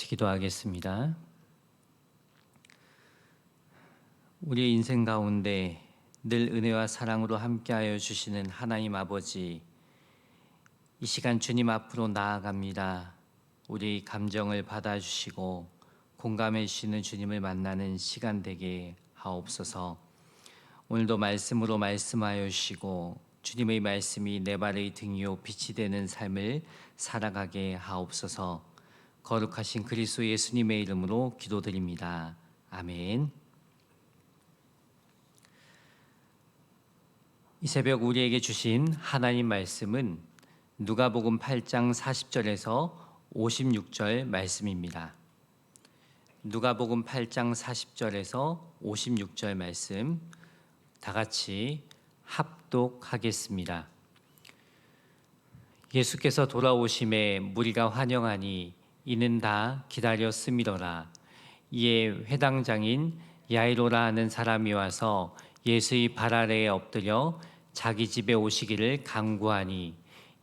같이 기도하겠습니다. 우리의 인생 가운데 늘 은혜와 사랑으로 함께하여 주시는 하나님 아버지, 이 시간 주님 앞으로 나아갑니다. 우리 감정을 받아주시고 공감해 주시는 주님을 만나는 시간 되게 하옵소서. 오늘도 말씀으로 말씀하여 주시고 주님의 말씀이 내 발의 등이요 빛이 되는 삶을 살아가게 하옵소서. 거룩하신 그리스도 예수님의 이름으로 기도드립니다. 아멘. 이 새벽 우리에게 주신 하나님 말씀은 누가복음 8장 40절에서 56절 말씀입니다. 누가복음 8장 40절에서 56절 말씀 다 같이 합독하겠습니다. 예수께서 돌아오심에 무리가 환영하니 이는 다 기다렸음이더라. 이에 회당장인 야이로라 하는 사람이 와서 예수의 발 아래에 엎드려 자기 집에 오시기를 강구하니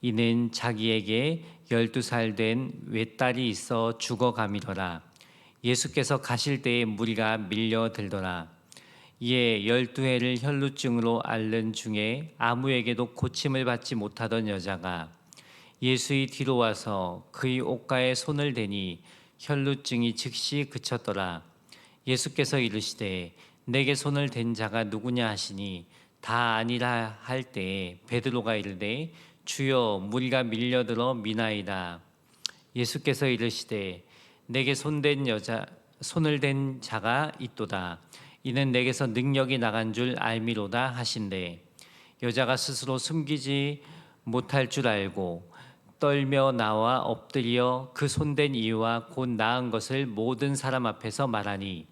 이는 자기에게 열두 살 된 외딸이 있어 죽어감이더라. 예수께서 가실 때에 무리가 밀려들더라. 이에 열두 해를 혈루증으로 앓는 중에 아무에게도 고침을 받지 못하던 여자가 예수의 뒤로 와서 그의 옷가에 손을 대니 혈루증이 즉시 그쳤더라. 예수께서 이르시되 내게 손을 댄 자가 누구냐 하시니 다 아니라 할 때에 베드로가 이르되 주여 무리가 밀려들어 미나이다. 예수께서 이르시되 내게 손댄 여자 손을 댄 자가 있도다. 이는 내게서 능력이 나간 줄 알미로다 하신대 여자가 스스로 숨기지 못할 줄 알고 떨며 나와 엎드려 그 손댄 이유와 곧 나은 것을 모든 사람 앞에서 말하니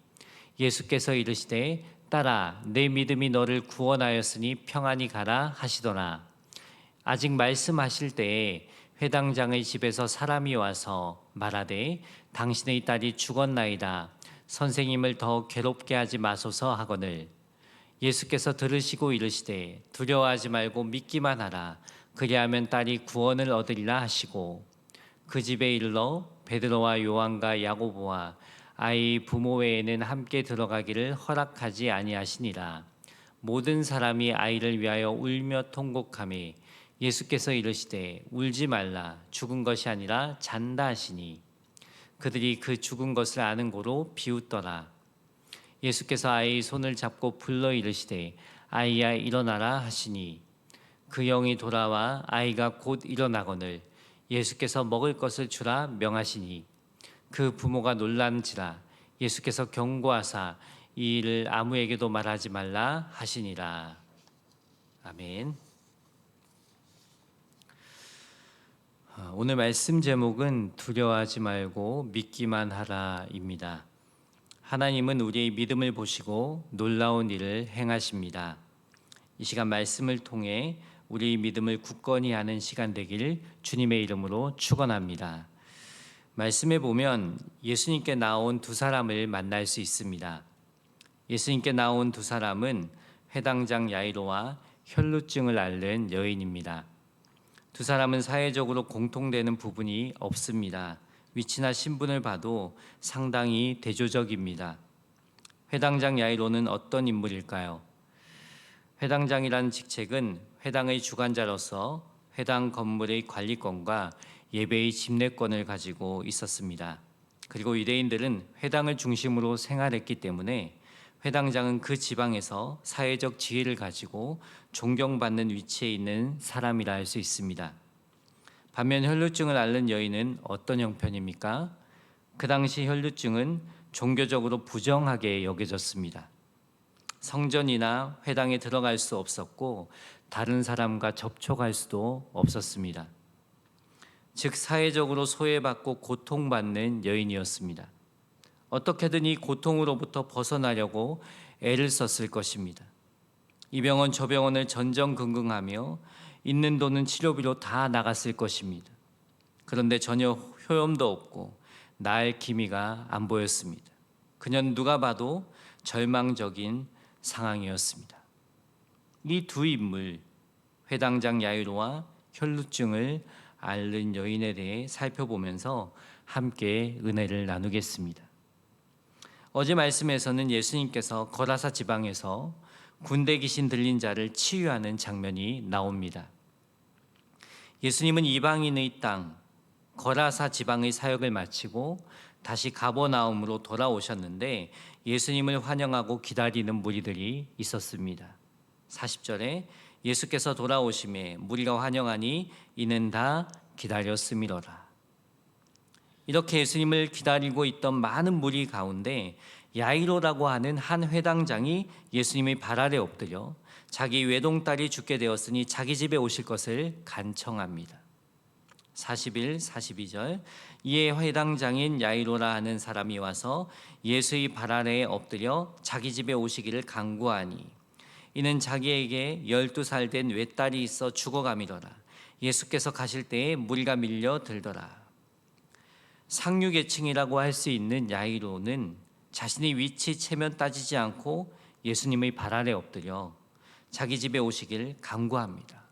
예수께서 이르시되 딸아 내 믿음이 너를 구원하였으니 평안히 가라 하시더라. 아직 말씀하실 때에 회당장의 집에서 사람이 와서 말하되 당신의 딸이 죽었나이다. 선생님을 더 괴롭게 하지 마소서 하거늘. 예수께서 들으시고 이르시되 두려워하지 말고 믿기만 하라 그리하면 딸이 구원을 얻으리라 하시고 그 집에 이르러 베드로와 요한과 야고보와 아이 부모 외에는 함께 들어가기를 허락하지 아니하시니라. 모든 사람이 아이를 위하여 울며 통곡하며 예수께서 이르시되 울지 말라. 죽은 것이 아니라 잔다 하시니. 그들이 그 죽은 것을 아는 고로 비웃더라. 예수께서 아이의 손을 잡고 불러 이르시되 아이야 일어나라 하시니 그 영이 돌아와 아이가 곧 일어나거늘 예수께서 먹을 것을 주라 명하시니 그 부모가 놀란지라 예수께서 경고하사 이 일을 아무에게도 말하지 말라 하시니라 아멘. 아, 오늘 말씀 제목은 두려워하지 말고 믿기만 하라입니다. 하나님은 우리의 믿음을 보시고 놀라운 일을 행하십니다. 이 시간 말씀을 통해 우리 믿음을 굳건히 하는 시간 되길 주님의 이름으로 축원합니다. 말씀에 보면 예수님께 나온 두 사람을 만날 수 있습니다. 예수님께 나온 두 사람은 회당장 야이로와 혈루증을 앓는 여인입니다. 두 사람은 사회적으로 공통되는 부분이 없습니다. 위치나 신분을 봐도 상당히 대조적입니다. 회당장 야이로는 어떤 인물일까요? 회당장이라는 직책은 회당의 주관자로서 회당 건물의 관리권과 예배의 집례권을 가지고 있었습니다. 그리고 유대인들은 회당을 중심으로 생활했기 때문에 회당장은 그 지방에서 사회적 지위를 가지고 존경받는 위치에 있는 사람이라 할 수 있습니다. 반면 혈루증을 앓는 여인은 어떤 형편입니까? 그 당시 혈루증은 종교적으로 부정하게 여겨졌습니다. 성전이나 회당에 들어갈 수 없었고 다른 사람과 접촉할 수도 없었습니다. 즉 사회적으로 소외받고 고통받는 여인이었습니다. 어떻게든 이 고통으로부터 벗어나려고 애를 썼을 것입니다. 이 병원 저 병원을 전전긍긍하며 있는 돈은 치료비로 다 나갔을 것입니다. 그런데 전혀 효험도 없고 나을 기미가 안 보였습니다. 그녀는 누가 봐도 절망적인 상황이었습니다. 이 두 인물 회당장 야이로와 혈루증을 앓는 여인에 대해 살펴보면서 함께 은혜를 나누겠습니다. 어제 말씀에서는 예수님께서 거라사 지방에서 군대 귀신 들린 자를 치유하는 장면이 나옵니다. 예수님은 이방인의 땅 거라사 지방의 사역을 마치고 다시 가버나움으로 돌아오셨는데 예수님을 환영하고 기다리는 무리들이 있었습니다. 40절에 예수께서 돌아오심에 무리가 환영하니 이는 다 기다렸음이로라. 이렇게 예수님을 기다리고 있던 많은 무리 가운데 야이로라고 하는 한 회당장이 예수님의 발 아래 엎드려 자기 외동딸이 죽게 되었으니 자기 집에 오실 것을 간청합니다. 41, 42절 이에 회당장인 야이로라 하는 사람이 와서 예수의 발 아래에 엎드려 자기 집에 오시기를 간구하니 이는 자기에게 열두 살 된 외딸이 있어 죽어가미더라 예수께서 가실 때에 무리가 밀려 들더라 상류계층이라고 할 수 있는 야이로는 자신의 위치 체면 따지지 않고 예수님의 발 아래 엎드려 자기 집에 오시길 간구합니다.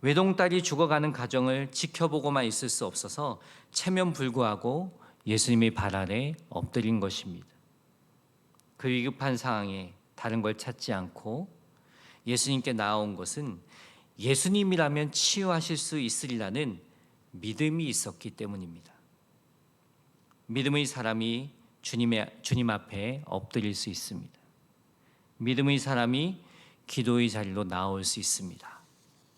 외동딸이 죽어가는 가정을 지켜보고만 있을 수 없어서 체면 불구하고 예수님의 발 아래 엎드린 것입니다. 그 위급한 상황에 다른 걸 찾지 않고 예수님께 나온 것은 예수님이라면 치유하실 수 있으리라는 믿음이 있었기 때문입니다. 믿음의 사람이 주님의 주님 앞에 엎드릴 수 있습니다. 믿음의 사람이 기도의 자리로 나올 수 있습니다.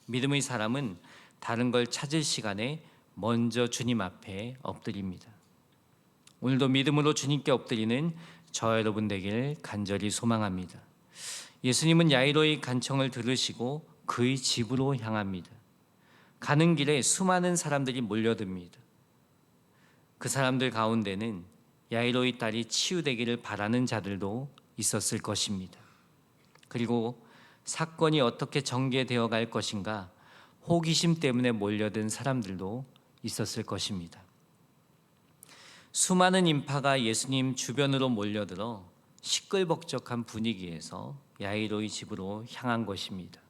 믿음의 사람은 다른 걸 찾을 시간에 먼저 주님 앞에 엎드립니다. 오늘도 믿음으로 주님께 엎드리는 저 여러분 되길 간절히 소망합니다. 예수님은 야이로의 간청을 들으시고 그의 집으로 향합니다. 가는 길에 수많은 사람들이 몰려듭니다. 그 사람들 가운데는 야이로의 딸이 치유되기를 바라는 자들도 있었을 것입니다. 그리고 사건이 어떻게 전개되어 갈 것인가 호기심 때문에 몰려든 사람들도 있었을 것입니다. 수많은 인파가 예수님 주변으로 몰려들어 시끌벅적한 분위기에서 야이로의 집으로 향한 것입니다.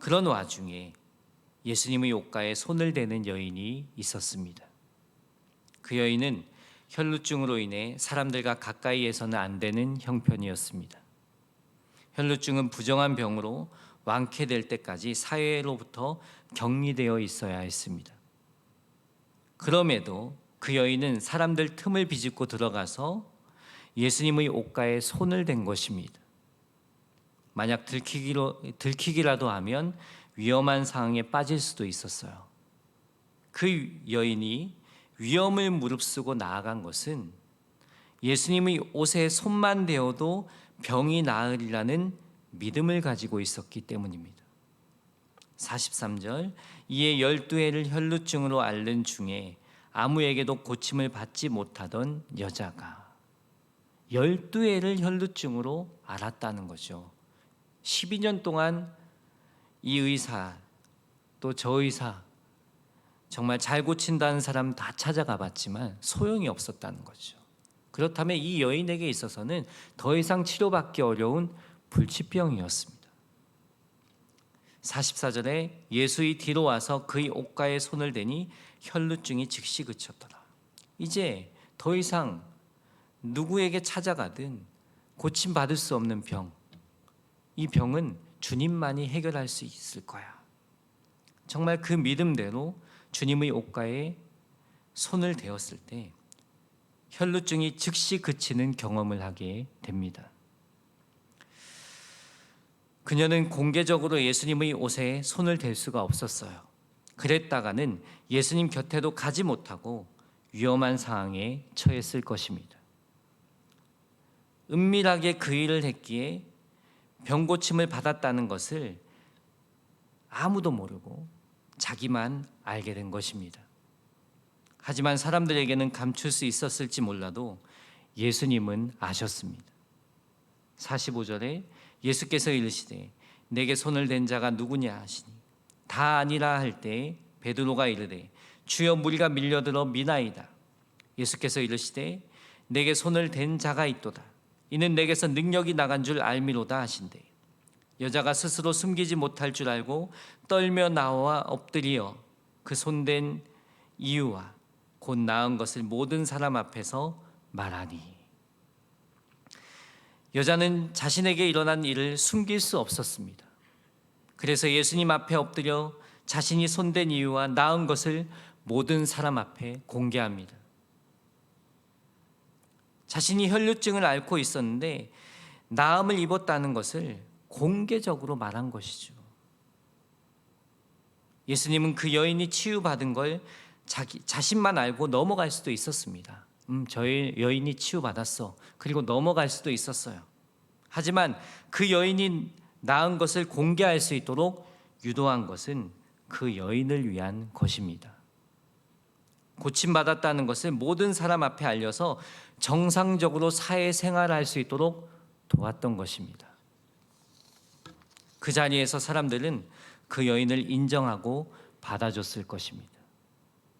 그런 와중에 예수님의 옷가에 손을 대는 여인이 있었습니다. 그 여인은 혈루증으로 인해 사람들과 가까이에서는 안 되는 형편이었습니다. 혈루증은 부정한 병으로 완쾌될 때까지 사회로부터 격리되어 있어야 했습니다. 그럼에도 그 여인은 사람들 틈을 비집고 들어가서 예수님의 옷가에 손을 댄 것입니다. 만약 들키기로, 들키기라도 하면 위험한 상황에 빠질 수도 있었어요. 그 여인이 위험을 무릅쓰고 나아간 것은 예수님의 옷에 손만 대어도 병이 나으리라는 믿음을 가지고 있었기 때문입니다. 43절 이에 열두 해를 혈루증으로 앓는 중에 아무에게도 고침을 받지 못하던 여자가 열두 해를 혈루증으로 앓았다는 거죠. 12년 동안 이 의사 또 저 의사 정말 잘 고친다는 사람 다 찾아가 봤지만 소용이 없었다는 거죠. 그렇다면 이 여인에게 있어서는 더 이상 치료받기 어려운 불치병이었습니다. 44절에 예수의 뒤로 와서 그의 옷가에 손을 대니 혈루증이 즉시 그쳤더라. 이제 더 이상 누구에게 찾아가든 고침 받을 수 없는 병. 이 병은 주님만이 해결할 수 있을 거야. 정말 그 믿음대로 주님의 옷가에 손을 대었을 때 혈루증이 즉시 그치는 경험을 하게 됩니다. 그녀는 공개적으로 예수님의 옷에 손을 댈 수가 없었어요. 그랬다가는 예수님 곁에도 가지 못하고 위험한 상황에 처했을 것입니다. 은밀하게 그 일을 했기에 병고침을 받았다는 것을 아무도 모르고 자기만 알게 된 것입니다. 하지만 사람들에게는 감출 수 있었을지 몰라도 예수님은 아셨습니다. 45절에 예수께서 이르시되 내게 손을 댄 자가 누구냐 하시니 다 아니라 할 때 베드로가 이르되 주여 무리가 밀려들어 미나이다. 예수께서 이르시되 내게 손을 댄 자가 있도다. 이는 내게서 능력이 나간 줄 알미로다 하신대. 여자가 스스로 숨기지 못할 줄 알고 떨며 나와 엎드리어 그 손댄 이유와 곧 나은 것을 모든 사람 앞에서 말하니 여자는 자신에게 일어난 일을 숨길 수 없었습니다. 그래서 예수님 앞에 엎드려 자신이 손댄 이유와 나은 것을 모든 사람 앞에 공개합니다. 자신이 혈류증을 앓고 있었는데 나음을 입었다는 것을 공개적으로 말한 것이죠. 예수님은 그 여인이 치유받은 걸 자기 자신만 알고 넘어갈 수도 있었습니다. 음, 저희 여인이 치유받았어. 그리고 넘어갈 수도 있었어요. 하지만 그 여인이 나은 것을 공개할 수 있도록 유도한 것은 그 여인을 위한 것입니다. 고침받았다는 것을 모든 사람 앞에 알려서 정상적으로 사회 생활할 수 있도록 도왔던 것입니다. 그 자리에서 사람들은 그 여인을 인정하고 받아줬을 것입니다.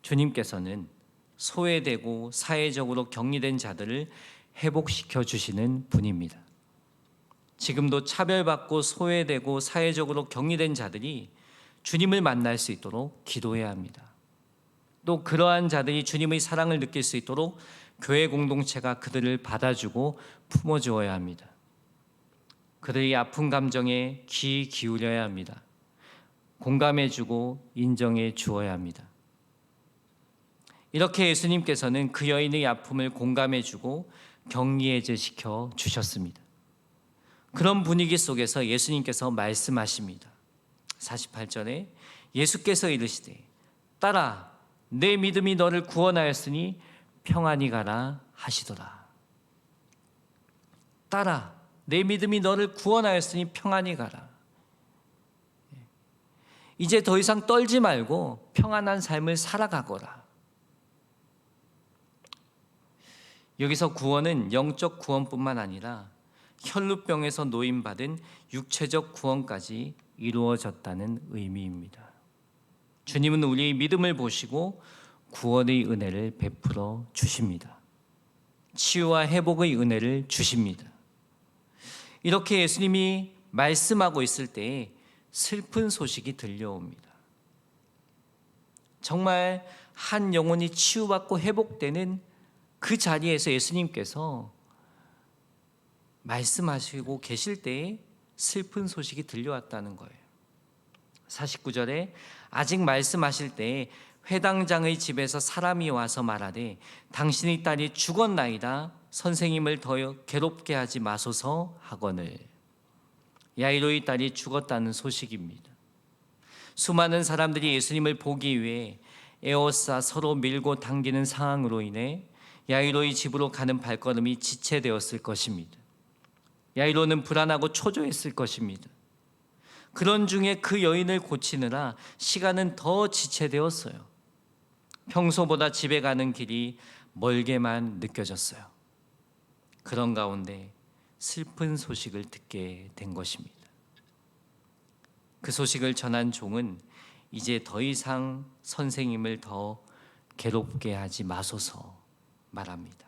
주님께서는 소외되고 사회적으로 격리된 자들을 회복시켜 주시는 분입니다. 지금도 차별받고 소외되고 사회적으로 격리된 자들이 주님을 만날 수 있도록 기도해야 합니다. 또 그러한 자들이 주님의 사랑을 느낄 수 있도록 교회 공동체가 그들을 받아주고 품어주어야 합니다. 그들이 아픈 감정에 귀 기울여야 합니다. 공감해주고 인정해 주어야 합니다. 이렇게 예수님께서는 그 여인의 아픔을 공감해주고 격리해제시켜 주셨습니다. 그런 분위기 속에서 예수님께서 말씀하십니다. 48절에 예수께서 이르시되 따라 내 믿음이 너를 구원하였으니 평안히 가라 하시더라. 따라 내 믿음이 너를 구원하였으니 평안히 가라. 이제 더 이상 떨지 말고 평안한 삶을 살아가거라. 여기서 구원은 영적 구원뿐만 아니라 혈루병에서 노임받은 육체적 구원까지 이루어졌다는 의미입니다. 주님은 우리의 믿음을 보시고 구원의 은혜를 베풀어 주십니다. 치유와 회복의 은혜를 주십니다. 이렇게 예수님이 말씀하고 있을 때 슬픈 소식이 들려옵니다. 정말 한 영혼이 치유받고 회복되는 그 자리에서 예수님께서 말씀하시고 계실 때에 슬픈 소식이 들려왔다는 거예요. 49절에 아직 말씀하실 때 회당장의 집에서 사람이 와서 말하되 당신의 딸이 죽었나이다 선생님을 더 괴롭게 하지 마소서 하거늘 야이로의 딸이 죽었다는 소식입니다. 수많은 사람들이 예수님을 보기 위해 에어싸 서로 밀고 당기는 상황으로 인해 야이로의 집으로 가는 발걸음이 지체되었을 것입니다. 야이로는 불안하고 초조했을 것입니다. 그런 중에 그 여인을 고치느라 시간은 더 지체되었어요. 평소보다 집에 가는 길이 멀게만 느껴졌어요. 그런 가운데 슬픈 소식을 듣게 된 것입니다. 그 소식을 전한 종은 이제 더 이상 선생님을 더 괴롭게 하지 마소서 말합니다.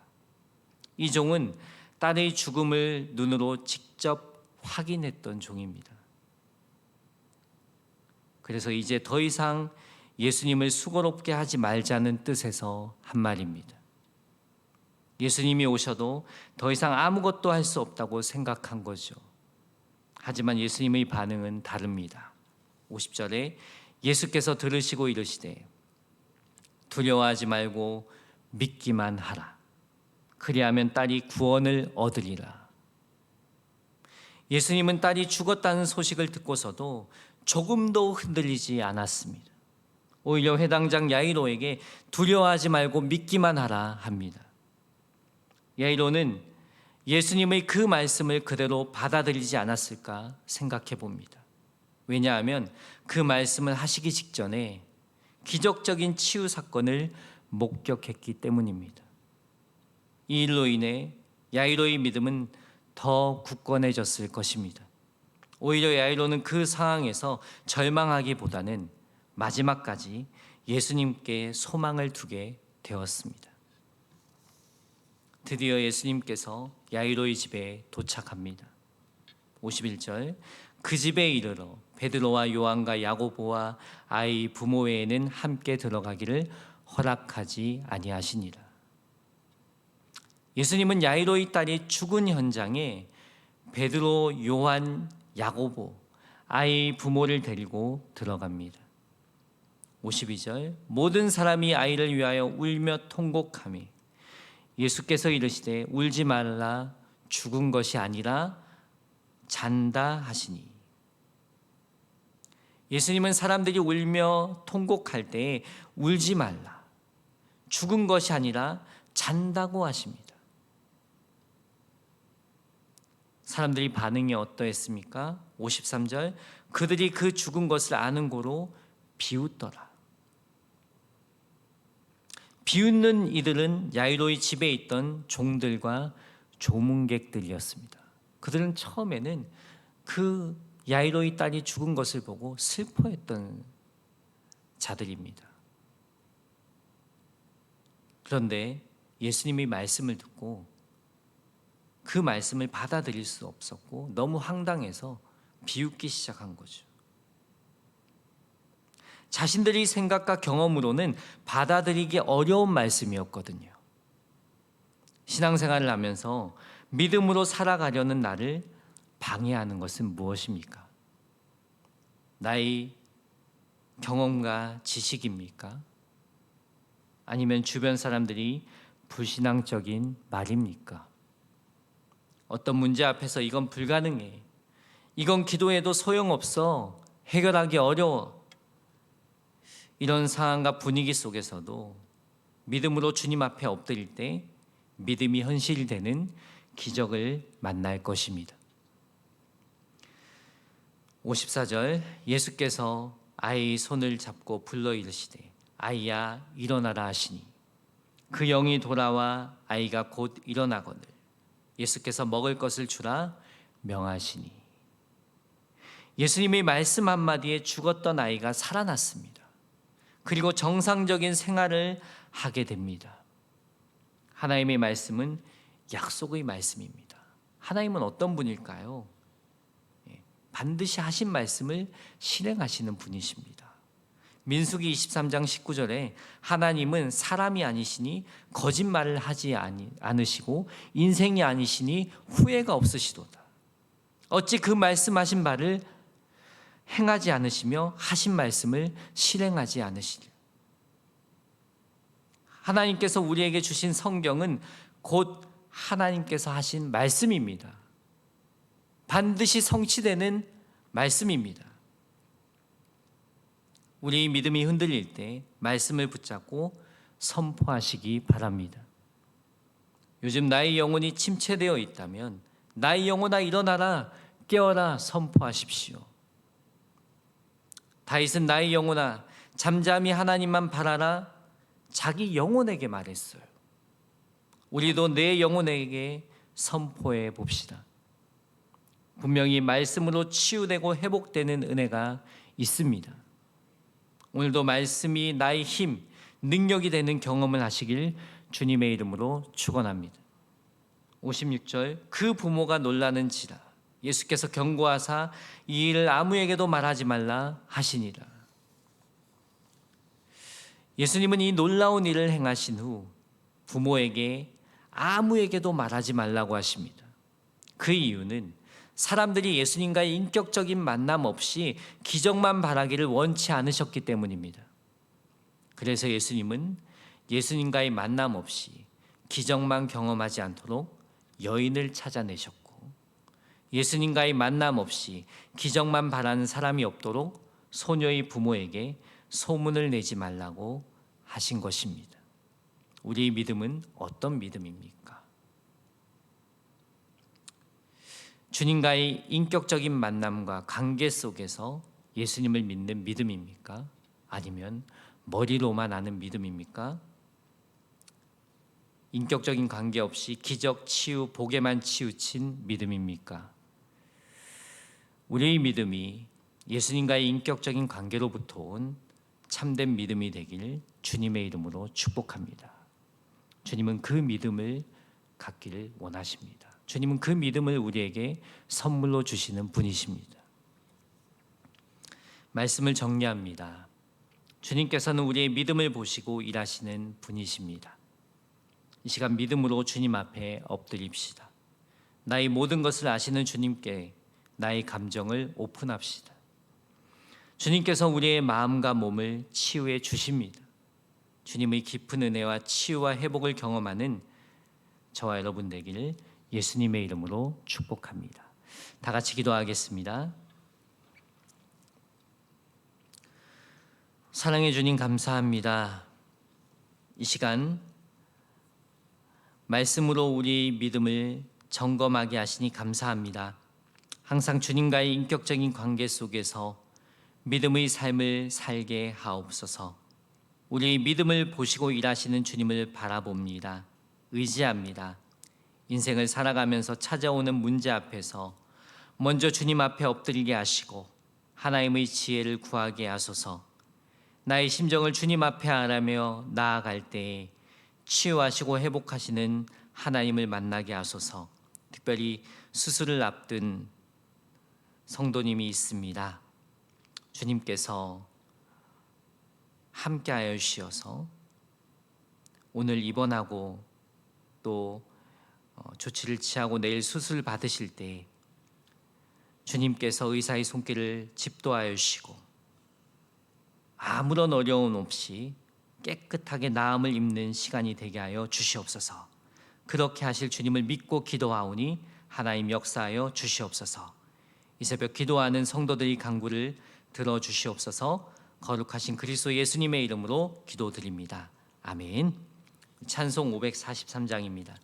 이 종은 딸의 죽음을 눈으로 직접 확인했던 종입니다. 그래서 이제 더 이상 예수님을 수고롭게 하지 말자는 뜻에서 한 말입니다. 예수님이 오셔도 더 이상 아무것도 할 수 없다고 생각한 거죠. 하지만 예수님의 반응은 다릅니다. 50절에 예수께서 들으시고 이르시되 두려워하지 말고 믿기만 하라. 그리하면 딸이 구원을 얻으리라. 예수님은 딸이 죽었다는 소식을 듣고서도 조금도 흔들리지 않았습니다. 오히려 회당장 야이로에게 두려워하지 말고 믿기만 하라 합니다. 야이로는 예수님의 그 말씀을 그대로 받아들이지 않았을까 생각해 봅니다. 왜냐하면 그 말씀을 하시기 직전에 기적적인 치유 사건을 목격했기 때문입니다. 이 일로 인해 야이로의 믿음은 더 굳건해졌을 것입니다. 오히려 야이로는 그 상황에서 절망하기보다는 마지막까지 예수님께 소망을 두게 되었습니다. 드디어 예수님께서 야이로의 집에 도착합니다. 51절 그 집에 이르러 베드로와 요한과 야고보와 아이 부모 외에는 함께 들어가기를 허락하지 아니하시니라. 예수님은 야이로의 딸이 죽은 현장에 베드로, 요한, 야고보 아이 부모를 데리고 들어갑니다. 52절 모든 사람이 아이를 위하여 울며 통곡하며 예수께서 이르시되 울지 말라 죽은 것이 아니라 잔다 하시니 예수님은 사람들이 울며 통곡할 때 울지 말라 죽은 것이 아니라 잔다고 하십니다. 사람들이 반응이 어떠했습니까? 53절 그들이 그 죽은 것을 아는 고로 비웃더라. 비웃는 이들은 야이로의 집에 있던 종들과 조문객들이었습니다. 그들은 처음에는 그 야이로의 딸이 죽은 것을 보고 슬퍼했던 자들입니다. 그런데 예수님이 말씀을 듣고 그 말씀을 받아들일 수 없었고 너무 황당해서 비웃기 시작한 거죠. 자신들의 생각과 경험으로는 받아들이기 어려운 말씀이었거든요. 신앙생활을 하면서 믿음으로 살아가려는 나를 방해하는 것은 무엇입니까? 나의 경험과 지식입니까? 아니면 주변 사람들이 불신앙적인 말입니까? 어떤 문제 앞에서 이건 불가능해. 이건 기도해도 소용없어. 해결하기 어려워. 이런 상황과 분위기 속에서도 믿음으로 주님 앞에 엎드릴 때 믿음이 현실이 되는 기적을 만날 것입니다. 54절 예수께서 아이의 손을 잡고 불러 이르시되 아이야 일어나라 하시니 그 영이 돌아와 아이가 곧 일어나거늘 예수께서 먹을 것을 주라 명하시니 예수님의 말씀 한마디에 죽었던 아이가 살아났습니다. 그리고 정상적인 생활을 하게 됩니다. 하나님의 말씀은 약속의 말씀입니다. 하나님은 어떤 분일까요? 예, 반드시 하신 말씀을 실행하시는 분이십니다. 민수기 23장 19절에 하나님은 사람이 아니시니 거짓말을 하지 않으시고 인생이 아니시니 후회가 없으시도다. 어찌 그 말씀하신 바를 행하지 않으시며 하신 말씀을 실행하지 않으시리. 하나님께서 우리에게 주신 성경은 곧 하나님께서 하신 말씀입니다. 반드시 성취되는 말씀입니다. 우리 믿음이 흔들릴 때 말씀을 붙잡고 선포하시기 바랍니다. 요즘 나의 영혼이 침체되어 있다면 나의 영혼아 일어나라 깨어라 선포하십시오. 다윗은 나의 영혼아 잠잠히 하나님만 바라라 자기 영혼에게 말했어요. 우리도 내 영혼에게 선포해 봅시다. 분명히 말씀으로 치유되고 회복되는 은혜가 있습니다. 오늘도 말씀이 나의 힘, 능력이 되는 경험을 하시길 주님의 이름으로 축원합니다. 56절 그 부모가 놀라는지라 예수께서 경고하사 이 일을 아무에게도 말하지 말라 하시니라. 예수님은 이 놀라운 일을 행하신 후 부모에게 아무에게도 말하지 말라고 하십니다. 그 이유는 사람들이 예수님과의 인격적인 만남 없이 기적만 바라기를 원치 않으셨기 때문입니다. 그래서 예수님은 예수님과의 만남 없이 기적만 경험하지 않도록 여인을 찾아내셨고 예수님과의 만남 없이 기적만 바라는 사람이 없도록 소녀의 부모에게 소문을 내지 말라고 하신 것입니다. 우리의 믿음은 어떤 믿음입니까? 주님과의 인격적인 만남과 관계 속에서 예수님을 믿는 믿음입니까? 아니면 머리로만 아는 믿음입니까? 인격적인 관계 없이 기적 치유 복에만 치우친 믿음입니까? 우리의 믿음이 예수님과의 인격적인 관계로부터 온 참된 믿음이 되길 주님의 이름으로 축복합니다. 주님은 그 믿음을 갖기를 원하십니다. 주님은 그 믿음을 우리에게 선물로 주시는 분이십니다. 말씀을 정리합니다. 주님께서는 우리의 믿음을 보시고 일하시는 분이십니다. 이 시간 믿음으로 주님 앞에 엎드립시다. 나의 모든 것을 아시는 주님께 나의 감정을 오픈합시다. 주님께서 우리의 마음과 몸을 치유해 주십니다. 주님의 깊은 은혜와 치유와 회복을 경험하는 저와 여러분 되기를 예수님의 이름으로 축복합니다. 다 같이 기도하겠습니다. 사랑해 주님 감사합니다. 이 시간 말씀으로 우리 믿음을 점검하게 하시니 감사합니다. 항상 주님과의 인격적인 관계 속에서 믿음의 삶을 살게 하옵소서. 우리 믿음을 보시고 일하시는 주님을 바라봅니다. 의지합니다. 인생을 살아가면서 찾아오는 문제 앞에서 먼저 주님 앞에 엎드리게 하시고 하나님의 지혜를 구하게 하소서. 나의 심정을 주님 앞에 하라며 나아갈 때에 치유하시고 회복하시는 하나님을 만나게 하소서. 특별히 수술을 앞둔 성도님이 있습니다. 주님께서 함께하여 주시어서 오늘 입원하고 또 어, 조치를 취하고 내일 수술 받으실 때 주님께서 의사의 손길을 집도하여 주시고 아무런 어려움 없이 깨끗하게 나음을 입는 시간이 되게 하여 주시옵소서. 그렇게 하실 주님을 믿고 기도하오니 하나님 역사하여 주시옵소서. 이 새벽 기도하는 성도들의 간구를 들어 주시옵소서. 거룩하신 그리스도 예수님의 이름으로 기도드립니다. 아멘. 찬송 543장입니다.